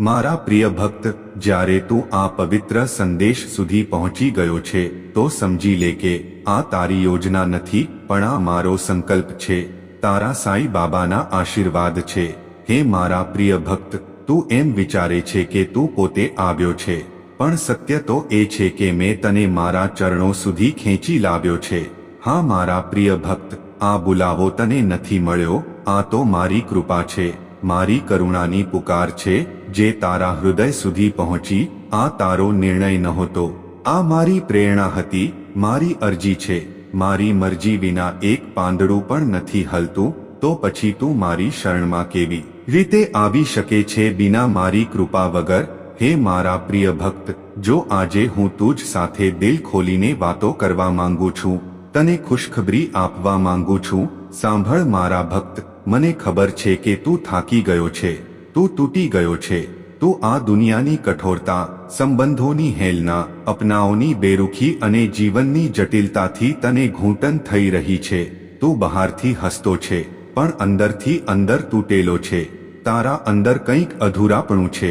મારા પ્રિય ભક્ત, જ્યારે તું આ પવિત્ર સંદેશ સુધી પહોંચી ગયો છે, તો સમજી લે કે આ તારી યોજના નથી, પણ આ મારો સંકલ્પ છે. તારા સાંઈ બાબાના આશીર્વાદ છે. હે મારા પ્રિય ભક્ત, તું એમ વિચારે છે કે તું પોતે આવ્યો છે. પણ સત્ય તો એ છે કે મેં તને મારા ચરણો સુધી ખેંચી લાવ્યો છે. હા મારા પ્રિય ભક્ત, આ બોલાવો તને નથી મળ્યો, આ તો મારી કૃપા છે. મારી કરુણાની પુકાર છે, જે તારા હૃદય સુધી પહોંચી, આ તારો નિર્ણય નહોતો. આ મારી પ્રેરણા હતી, મારી અરજી છે. મારી મરજી વિના એક પાંદડું પણ નથી હલતું, તો પછી તું મારી શરણમાં કેવી રીતે આવી શકે છે બિના મારી કૃપા વગર? હે મારા પ્રિય ભક્ત, જો આજે હું તુજ સાથે દિલ ખોલીને વાતો કરવા માંગુ છું, તને ખુશખબરી આપવા માંગુ છું, સાંભળ મારા ભક્ત મને ખબર છે કે તું થાકી ગયો છે, તું તૂટી ગયો છે, તું આ દુનિયાની કઠોરતા, સંબંધોની હેલના, અપનાઓની બેરુખી અને જીવનની જટિલતાથી તને ઘૂંટન થઈ રહી છે, તું બહારથી હસતો છે, પણ અંદરથી અંદર તૂટેલો છે, તારા અંદર કંઈક અધૂરાપણું છે.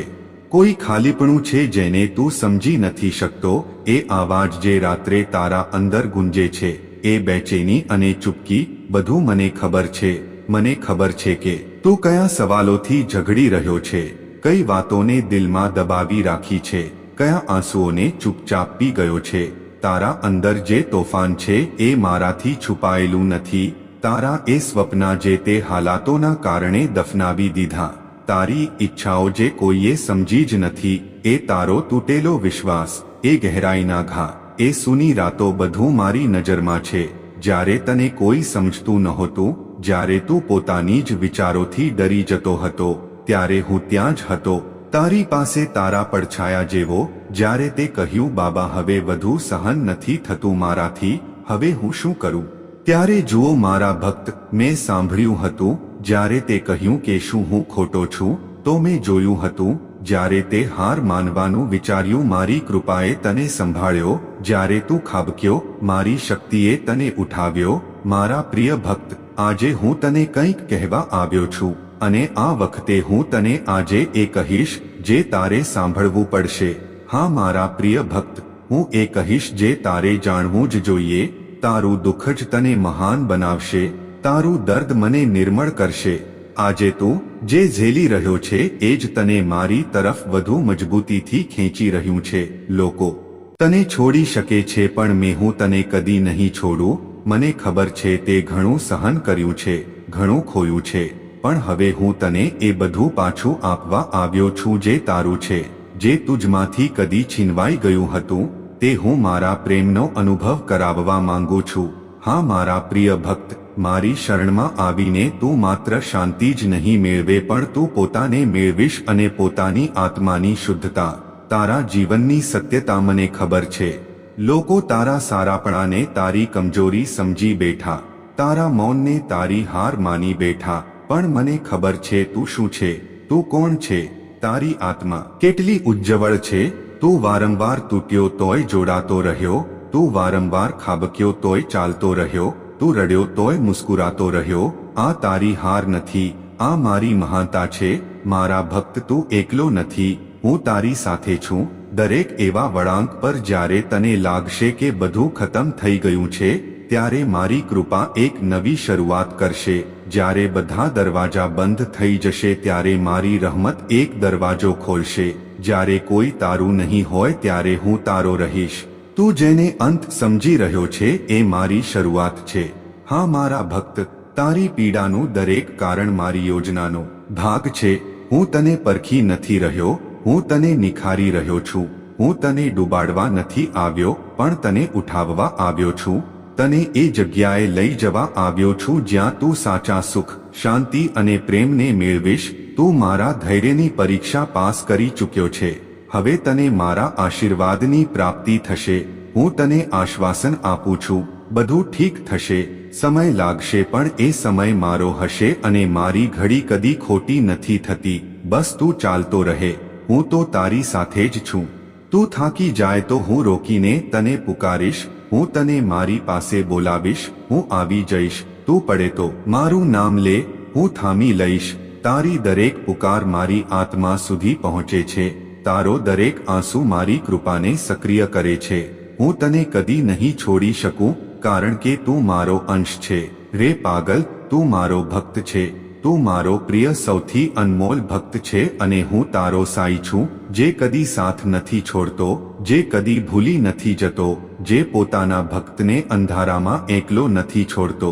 કોઈ ખાલીપણું છે જેને તું સમજી નથી શકતો, એ આવાજ જે રાત્રે તારા અંદર ગુંજે છે, એ બેચેની અને ચૂપકી, બધું મને ખબર છે. મને ખબર છે કે તું કયા સવાલોથી ઝઘડી રહ્યો છે, કઈ વાતોને દિલમાં દબાવી રાખી છે, કયા આંસુઓને ચૂપચાપ પી ગયો છે, તારા અંદર જે તોફાન છે એ મારાથી છુપાયેલું નથી, તારા એ સ્વપ્ના જે તે હાલાતોના કારણે દફનાવી દીધા, તારી ઈચ્છાઓ જે કોઈએ સમજી જ નથી, એ તારો તૂટેલો વિશ્વાસ, એ ગહેરાઈના ઘા, એ સૂની રાતો બધું મારી નજરમાં છે, જ્યારે તને કોઈ સમજતું નહોતું જ્યારે તું પોતાની જ વિચારોથી ડરી જતો હતો, ત્યારે હું ત્યાં જ હતો. તારી પાસે તારા પડછાયા જેવો, જ્યારે તે કહ્યું, બાબા, હવે વધુ સહન નથી થતું મારાથી, હવે હું શું કરું? ત્યારે જુઓ, મારા ભક્ત, મેં સાંભળ્યું હતું, જ્યારે તે કહ્યું કે શું હું ખોટો છું, તો મેં જોયું હતું, જ્યારે તે હાર માનવાનું વિચાર્યું, મારી કૃપાએ તને સંભાળ્યો, જ્યારે તું ખાબક્યો, મારી શક્તિએ તને ઉઠાવ્યો, મારા પ્રિય ભક્ત આજે હું તને કંઈક કહેવા આવ્યો છું, અને આ વખતે હું તને આજે એ કહીશ, જે તારે સાંભળવું પડશે. હા, મારા પ્રિય ભક્ત, હું એ કહીશ, જે તારે જાણવું જ જોઈએ, તારું દુઃખ જ તને મહાન બનાવશે, તારું દર્દ મને નિર્મળ કરશે. આજે તું, જે ઝેલી રહ્યો છે, એ જ તને મારી તરફ વધુ મજબૂતીથી ખેંચી રહ્યું છે. લોકો, તને છોડી શકે છે, પણ મેં હું તને કદી નહીં છોડું. મને ખબર છે તે ઘણું સહન કર્યું છે, ઘણું ખોયું છે, પણ હવે હું તને એ બધું પાછું આપવા આવ્યો છું જે તારું છે, જે તુજમાંથી કદી છીનવાઈ ગયું હતું, તે હું મારા પ્રેમનો અનુભવ કરાવવા માંગુ છું. હા, મારા પ્રિય ભક્ત, મારી શરણમાં આવીને તું માત્ર શાંતિ જ નહીં મેળવે, પણ તું પોતાને મેળવીશ અને પોતાની આત્માની શુદ્ધતા, તારા જીવનની સત્યતા મને ખબર છે. લોકો તારા સારાપણાને તારી કમજોરી સમજી બેઠા. તારા મૌનને તારી હાર માની બેઠા. પણ મને ખબર છે તું શું છે? તું કોણ છે? તારી આત્મા કેટલી ઉજ્જવળ છે? તું વારંવાર તૂટ્યો તોય જોડાતો રહ્યો. તું વારંવાર ખાબક્યો તોય ચાલતો રહ્યો. તું રડ્યો તોય મુસ્કુરાતો રહ્યો. આ તારી હાર નથી. આ મારી મહાનતા છે. મારા ભક્ત તું એકલો નથી. હું તારી સાથે છું. દરેક એવા વળાંક પર જ્યારે તને લાગશે કે બધું ખતમ થઈ ગયું છે, ત્યારે મારી કૃપા એક નવી શરૂઆત કરશે. જ્યારે બધા દરવાજા બંધ થઈ જશે, ત્યારે મારી રહમત એક દરવાજો ખોલશે. જ્યારે કોઈ તારું નહીં હોય, ત્યારે હું તારો રહીશ. તું જેને અંત સમજી રહ્યો છે, એ મારી શરૂઆત છે. હા, મારા ભક્ત, તારી પીડાનું દરેક કારણ મારી યોજનાનો ભાગ છે. હું તને પરખી નથી રહ્યો હું તને નિખારી રહ્યો છું. હું તને ડૂબાડવા નથી આવ્યો, પણ તને ઉઠાવવા આવ્યો છું. તને એ જગ્યાએ લઈ જવા આવ્યો છું જ્યાં તું સાચા સુખ, શાંતિ અને પ્રેમને મેળવીશ. તું મારા ધૈર્યની પરીક્ષા પાસ કરી ચૂક્યો છે. હવે તને મારા આશીર્વાદની પ્રાપ્તિ થશે. હું તને આશ્વાસન આપું છું. બધું ઠીક થશે. સમય લાગશે પણ એ સમય મારો હશે અને મારી ઘડી કદી ખોટી નથી થતી. બસ તું ચાલતો રહે. હું તો તારી સાથે જ છું. તું થાકી જાય તો હું રોકીને તને પુકારીશ. હું તને મારી પાસે બોલાવીશ. હું આવી જઈશ. તું પડે તો મારું નામ લે. હું થામી લઈશ. તારી દરેક પુકાર મારી આત્મા સુધી પહોંચે છે. તારો દરેક આંસુ મારી કૃપાને સક્રિય કરે છે. હું તને કદી નહીં છોડી શકું, કારણ કે તું મારો અંશ છે. રે પાગલ, તું મારો ભક્ત છે. તું મારો પ્રિય સૌથી અનમોલ ભક્ત છે અને હું તારો સાઈ છું, જે કદી સાથ નથી છોડતો, જે કદી ભૂલી નથી જતો, જે પોતાના ભક્તને અંધારામાં એકલો નથી છોડતો.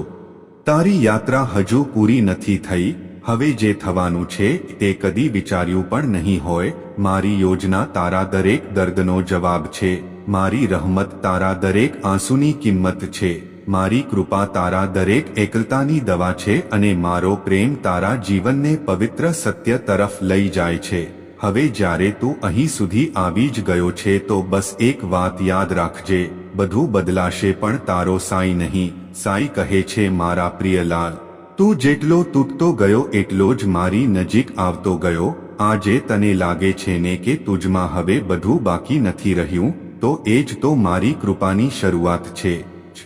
તારી યાત્રા હજુ પૂરી નથી થઈ, હવે જે થવાનું છે તે કદી વિચાર્યું પણ નહીં હોય, મારી યોજના તારા દરેક દર્દનો જવાબ છે, મારી રહમત તારા દરેક આંસુની કિંમત છે. મારી કૃપા તારા દરેક એકલતાની દવા છે અને મારો પ્રેમ તારા જીવનને પવિત્ર સત્ય તરફ લઈ જાય છે. હવે જ્યારે તું અહીં સુધી આવી જ ગયો છે તો બસ એક વાત યાદ રાખજે, બધું બદલાશે પણ તારો સાઈ નહીં, સાઈ કહે છે મારા પ્રિય લાલ. તું જેટલો તૂટતો ગયો એટલો જ મારી નજીક આવતો ગયો, આજે તને લાગે છે ને કે તુજમાં હવે બધું બાકી નથી રહ્યું, તો એ જ તો મારી કૃપાની શરૂઆત છે.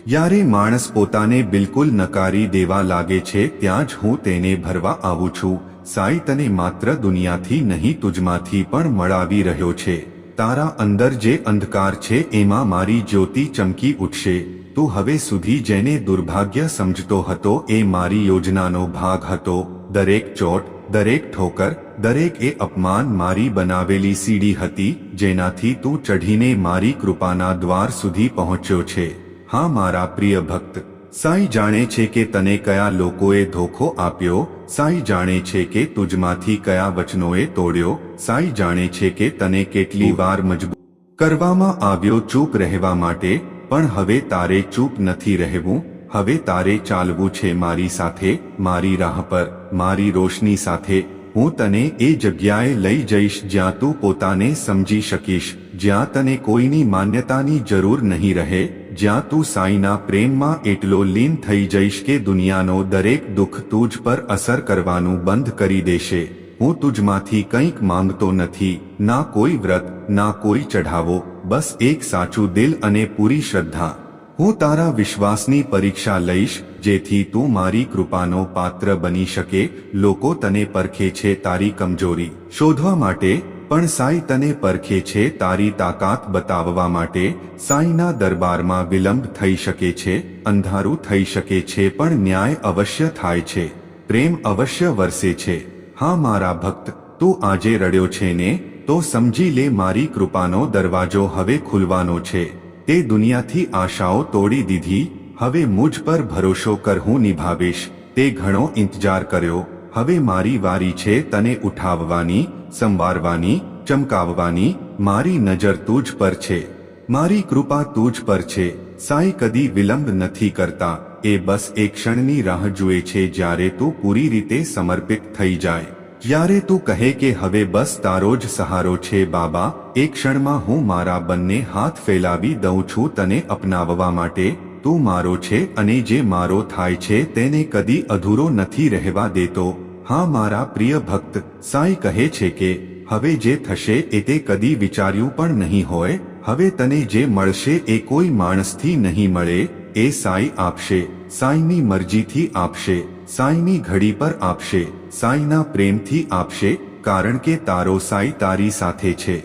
જ્યારે માણસ પોતાને બિલકુલ નકારી દેવા લાગે છે, ત્યાં જ હું તેને ભરવા આવું છું. સાઈ તને માત્ર દુનિયાથી નહીં, તુજમાંથી પણ મળાવી રહ્યો છે. તારા અંદર જે અંધકાર છે, એમાં મારી જ્યોતિ ચમકી ઉઠશે. તું હવે સુધી જેને દુર્ભાગ્ય સમજતો હતો, એ મારી યોજનાનો ભાગ હતો. દરેક ચોટ, દરેક ઠોકર, દરેક એ અપમાન મારી બનાવેલી સીડી હતી, જેનાથી તું ચઢીને મારી કૃપાના દ્વાર સુધી પહોંચ્યો છે. હા મારા પ્રિય ભક્ત સાઈ જાણે છે કે તને કયા લોકોએ ધોખો આપ્યો? સાઈ જાણે છે કે તુજમાંથી કયા વચનોએ તોડ્યો? સાઈ જાણે છે કે તને કેટલી વાર મજબૂર કરવામાં આવ્યો ચૂપ રહેવા માટે પણ હવે તારે ચૂપ નથી રહેવું હવે તારે ચાલવું છે મારી સાથે મારી રાહ પર મારી રોશની સાથે હું તને એ જગ્યાએ લઈ જઈશ જ્યાં તું પોતાને સમજી શકીશ જ્યાં તને કોઈની માન્યતાની જરૂર નહીં રહે જ્યાં તું સાઈના પ્રેમમાં એટલો લીન થઈ જઈશ કે દુનિયાનો દરેક દુઃખ તુજ પર અસર કરવાનું બંધ કરી દેશે. હું તુજમાંથી કંઈક માંગતો નથી, ના કોઈ વ્રત, ના કોઈ ચઢાવો, બસ એક સાચું દિલ અને પૂરી શ્રદ્ધા. હું તારા વિશ્વાસની પરીક્ષા લઈશ, જેથી તું મારી કૃપાનો પાત્ર બની શકે, લોકો તને પરખે છે તારી કમજોરી. શોધવા માટે પણ સાઈ તને પરખે છે તારી તાકાત બતાવવા માટે, સાઈના દરબારમાં વિલંબ થઈ શકે છે, અંધારું થઈ શકે છે પણ ન્યાય અવશ્ય થાય છે, પ્રેમ અવશ્ય વરસે છે. હા મારા ભક્ત, તું આજે રડ્યો છે ને, તો સમજી લે મારી કૃપાનો દરવાજો હવે ખુલવાનો છે. તે દુનિયાથી આશાઓ તોડી દીધી, હવે મુજ પર ભરોસો કર હું નિભાવીશ. તે ઘણો ઇંતજાર કર્યો હવે મારી વારી છે તને ઉઠાવવાની, સંવારવાની, ચમકાવવાની, મારી નજર તુજ પર છે. મારી કૃપા તુજ પર છે. સાઈ કદી વિલંબ નથી કરતા. એ બસ એક ક્ષણની રાહ જુએ છે જ્યારે તું પૂરી રીતે સમર્પિત થઈ જાય. જ્યારે તું કહે કે હવે બસ તારો જ સહારો છે બાબા, એક ક્ષણમાં હું મારા બંને હાથ ફેલાવી દઉં છું તને અપનાવવા માટે. તું મારો છે અને જે મારો થાય છે તેને કદી અધૂરો નથી રહેવા દેતો. હા, મારા પ્રિય ભક્ત, સાંઈ કહે છે કે, હવે જે થશે એ તે કદી વિચાર્યું પણ નહીં હોય, હવે તને જે મળશે એ કોઈ માણસથી નહીં મળે, એ સાઈ આપશે, સાઈની મરજીથી આપશે, સાઈની ઘડી પર આપશે, સાઈના પ્રેમથી આપશે, કારણ કે તારો સાઈ તારી સાથે છે.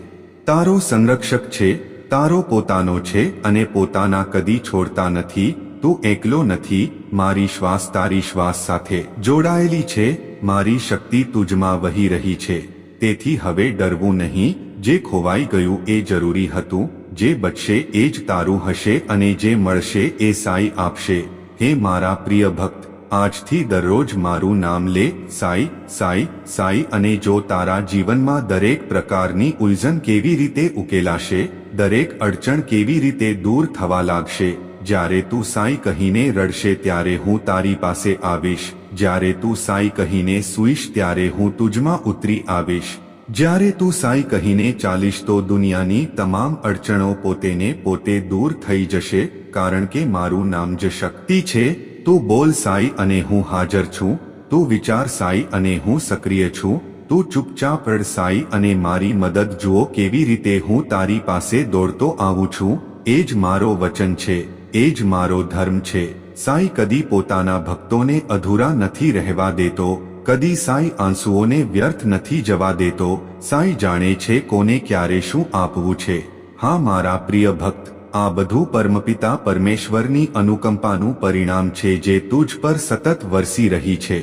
તારો સંરક્ષક છે તારો પોતાનો છે અને પોતાના કદી છોડતા નથી, તું એકલો નથી, મારી શ્વાસ તારી શ્વાસ સાથે જોડાયેલી છે, મારી શક્તિ તુજમાં વહી રહી છે. તેથી હવે ડરવું નહીં, જે ખોવાઈ ગયું એ જરૂરી હતું, જે બચશે એ જ તારું હશે અને જે મળશે એ સાઈ આપશે. હે મારા પ્રિય ભક્ત આજથી દરરોજ મારું નામ લે, સાઈ સાઈ સાઈ અને જો તારા જીવનમાં દરેક પ્રકારની ઉલઝન કેવી રીતે ઉકેલાશે, દરેક અડચણ કેવી રીતે દૂર થવા લાગશે, જ્યારે તું સાઈ કહીને રડશે ત્યારે હું તારી પાસે આવીશ, જ્યારે તું સાઈ કહીને સુઈશ ત્યારે હું તુજમાં ઉતરી આવીશ. જ્યારે તું સાઈ કહીને ચાલીશ તો દુનિયાની તમામ અડચણો પોતેને પોતે દૂર થઈ જશે, કારણ કે મારું નામ જ શક્તિ છે તું બોલ સાઈ અને હું હાજર છું, તું વિચાર સાઈ અને હું સક્રિય છું, તું ચૂપચાપ રડ સાઈ અને મારી મદદ જુઓ કેવી રીતે હું તારી પાસે દોડતો આવું છું, એ જ મારો વચન છે, એ જ મારો ધર્મ છે. સાઈ કદી પોતાના ભક્તોને અધૂરા નથી રહેવા દેતો, કદી સાઈ આંસુઓને વ્યર્થ નથી જવા દેતો. સાઈ જાણે છે કોને ક્યારે શું આપવું છે. હા મારા પ્રિય ભક્ત આ બધું પરમપિતા પરમેશ્વરની અનુકંપાનું પરિણામ છે જે તુજ પર સતત વરસી રહી છે.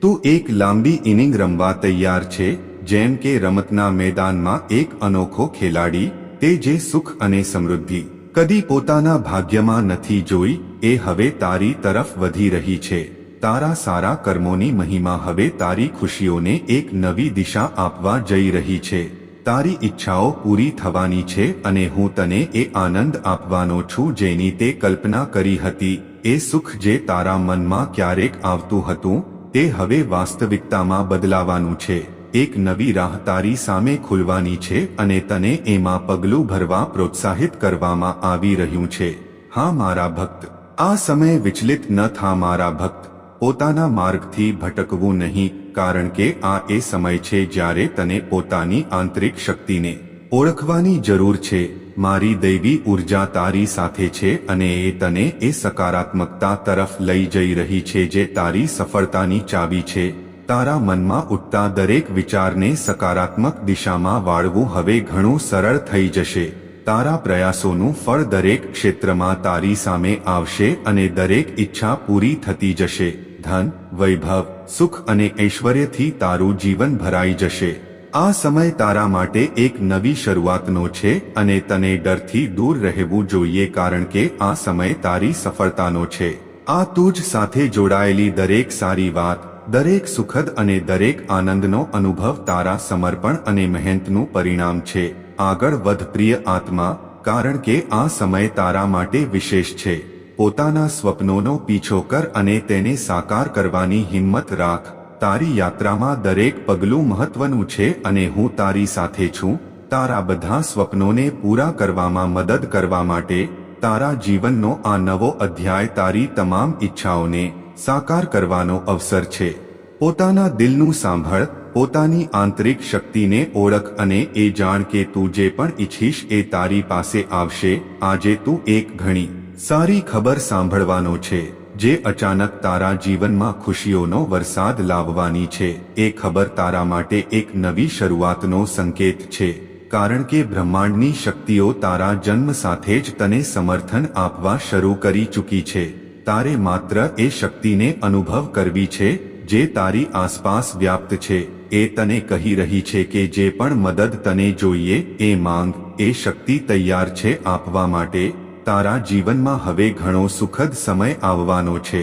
તું એક લાંબી ઇનિંગ રમવા તૈયાર છે, જેમ કે રમતના મેદાનમાં એક અનોખો ખેલાડી, તે જે સુખ અને સમૃદ્ધિ કદી પોતાના ભાગ્યમાં નથી જોઈ, એ હવે તારી તરફ વધી રહી છે. તારા સારા કર્મોની મહિમા હવે તારી ખુશીઓને એક નવી દિશા આપવા જઈ રહી છે. તારી ઈચ્છાઓ પૂરી થવાની છે અને હું તને એ આનંદ આપવાનો છું જેની તે કલ્પના કરી હતી. એ સુખ જે તારા મનમાં ક્યારેક આવતું હતું, તે હવે વાસ્તવિકતામાં બદલાવાનું છે. એક નવી રાહ તારી સામે ખુલવાની છે અને તને એમાં પગલું ભરવા પ્રોત્સાહિત કરવામાં આવી રહ્યું છે. હા, મારા ભક્ત. આ સમય વિચલિત ન થા, મારા ભક્ત. પોતાના માર્ગથી ભટકવું નહીં. કારણ કે આ એ સમય છે જ્યારે તને પોતાની આંતરિક શક્તિને ઓળખવાની જરૂર છે. મારી દૈવી ઊર્જા તારી સાથે છે અને એ તને એ સકારાત્મકતા તરફ લઈ જઈ રહી છે જે તારી સફળતાની ચાવી છે. તારા મનમાં ઉઠતા દરેક વિચારને સકારાત્મક દિશામાં વાળવું હવે ઘણું સરળ થઈ જશે. તારા પ્રયાસોનું ફળ દરેક ક્ષેત્રમાં તારી સામે આવશે અને દરેક ઈચ્છા પૂરી થતી જશે. ધન, વૈભવ, સુખ અને ઐશ્વર્યથી તારું જીવન ભરાઈ જશે. આ સમય તારા માટે એક નવી શરૂઆતનો છે અને તને ડરથી દૂર રહેવું જોઈએ કારણ કે આ સમય તારી સફળતાનો છે. આ તુજ સાથે જોડાયેલી દરેક સારી વાત, દરેક સુખદ અને દરેક આનંદનો અનુભવ તારા સમર્પણ અને મહેનતનું પરિણામ છે. આગળ વધ પ્રિય આત્મા, કારણ કે આ સમય તારા માટે વિશેષ છે. પોતાના સ્વપ્નોનો પીછો કર અને તેને સાકાર કરવાની હિંમત રાખ. તારી યાત્રામાં દરેક પગલું મહત્વનું છે અને હું તારી સાથે છું. તારા બધા સ્વપ્નોને પૂરા કરવામાં મદદ કરવા માટે, તારા જીવનનો આ નવો અધ્યાય તારી તમામ ઈચ્છાઓને સાકાર કરવાનો અવસર છે. પોતાના દિલનું સાંભળ, પોતાની આંતરિક શક્તિને ઓળખ અને એ જાણ કે તું જે પણ ઈચ્છીશ એ તારી પાસે આવશે. આજે તું એક ઘણી સારી ખબર સાંભળવાનો છે, જે અચાનક તારા જીવનમાં ખુશીઓનો વરસાદ લાવવાની છે. એ ખબર તારા માટે એક નવી શરૂઆતનો સંકેત છે, કારણ કે બ્રહ્માંડની શક્તિઓ તારા જન્મ સાથે જ તને સમર્થન આપવા શરૂ કરી ચૂકી છે. તારે માત્ર એ શક્તિને અનુભવ કરવી છે, જે તારી આસપાસ વ્યાપ્ત છે. એ તને કહી રહી છે કે જે પણ મદદ તને જોઈએ, એ માંગ, એ શક્તિ તૈયાર છે આપવા માટે. તારા જીવનમાં હવે ઘણો સુખદ સમય આવવાનો છે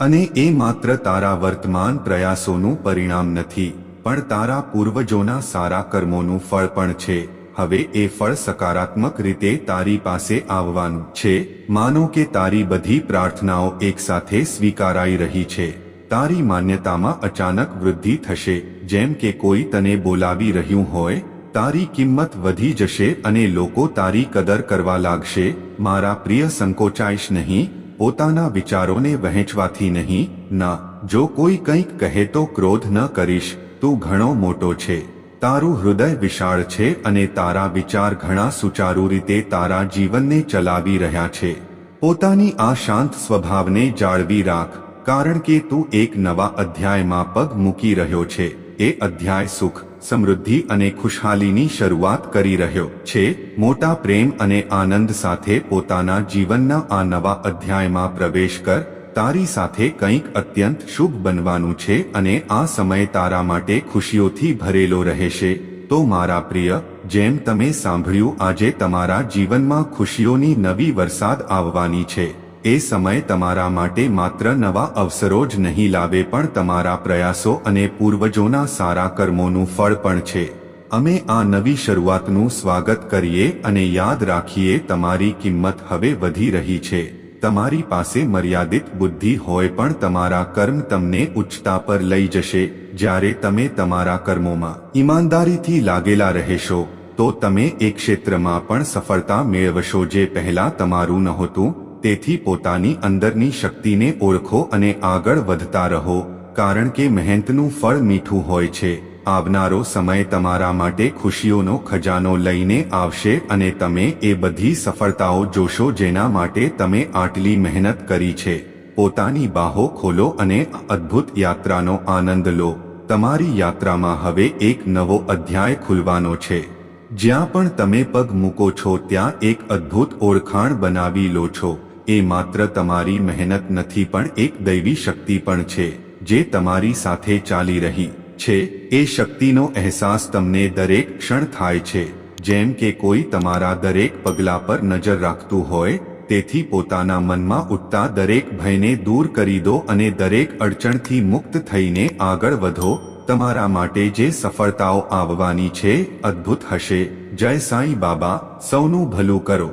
અને એ માત્ર તારા વર્તમાન પ્રયાસોનું પરિણામ નથી, પણ તારા પૂર્વજોના સારા કર્મોનું ફળ પણ છે. હવે એ ફળ સકારાત્મક રીતે તારી પાસે આવવાનું છે. માનો કે તારી બધી પ્રાર્થનાઓ એકસાથે સ્વીકારાઈ રહી છે. તારી માન્યતામાં અચાનક વૃદ્ધિ થશે, જેમ કે કોઈ તને બોલાવી રહ્યું હોય તારી કિંમત વધી જશે અને લોકો તારી કદર કરવા લાગશે. મારા પ્રિય સંકોચાઈશ નહીં, પોતાના વિચારોને વહેંચવાથી નહીં. ના, જો કોઈ કંઈક કહે તો ક્રોધ ન કરીશ, તું ઘણો મોટો છે. તારું હૃદય વિશાળ છે અને તારા વિચાર ઘણા સુચારુ રીતે તારા જીવનને ચલાવી રહ્યા છે. પોતાની આ શાંત સ્વભાવને જાળવી રાખ, કારણ કે તું એક નવા અધ્યાયમાં પગ મૂકી રહ્યો છે. એ અધ્યાય સુખ સમૃદ્ધિ અને ખુશહાલીની શરૂઆત કરી રહ્યો છે. મોટા પ્રેમ અને આનંદ સાથે પોતાના જીવનના આ નવા અધ્યાયમાં પ્રવેશ કર. તારી સાથે કંઈક અત્યંત શુભ બનવાનું છે અને આ સમય તારા માટે ખુશીઓથી ભરેલો રહેશે. તો મારા પ્રિય, જેમ તમે સાંભળ્યું, આજે તમારા જીવનમાં ખુશીઓની નવી વરસાદ આવવાની છે. એ સમય તમારા માટે માત્ર નવા અવસરો જ નહીં લાવે પણ તમારા પ્રયાસો અને પૂર્વજોના સારા કર્મોનું ફળ પણ છે. અમે આ નવી શરૂઆતનું સ્વાગત કરીએ અને યાદ રાખીએ તમારી કિંમત હવે વધી રહી છે. તમારી પાસે મર્યાદિત બુદ્ધિ હોય પણ તમારા કર્મ તમને ઉચ્ચતા પર લઈ જશે. જ્યારે તમે તમારા કર્મોમાં ઈમાનદારીથી લાગેલા રહેશો, તો તમે એ ક્ષેત્રમાં પણ સફળતા મેળવશો જે પહેલા તમારું નહોતું તેથી પોતાની અંદરની શક્તિને ઓળખો અને આગળ વધતા રહો, કારણ કે મહેનતનું ફળ મીઠું હોય છે. આવનારો સમય તમારા માટે ખુશીઓનો ખજાનો લઈને આવશે અને તમે એ બધી સફળતાઓ જોશો જેના માટે તમે આટલી મહેનત કરી છે. પોતાની બાહો ખોલો અને અદ્ભુત યાત્રાનો આનંદ લો. તમારી યાત્રામાં હવે એક નવો અધ્યાય ખુલવાનો છે. જ્યાં પણ તમે પગ મૂકો છો ત્યાં એક અદ્ભુત ઓળખાણ બનાવી લો છો. એ માત્ર તમારી મહેનત નથી પણ એક દૈવી શક્તિ પણ છે, જે તમારી સાથે ચાલી રહી છે. એ શક્તિનો અહેસાસ તમને દરેક ક્ષણ થાય છે, જેમ કે કોઈ તમારા દરેક પગલા પર નજર રાખતું હોય, તેથી પોતાના મનમાં ઉઠતા દરેક ભયને દૂર કરી દો અને દરેક અડચણથી મુક્ત થઈને આગળ વધો. તમારા માટે જે સફળતાઓ આવવાની છે, અદ્ભુત હશે. જય સાંઈ બાબા, સૌનું ભલું કરો.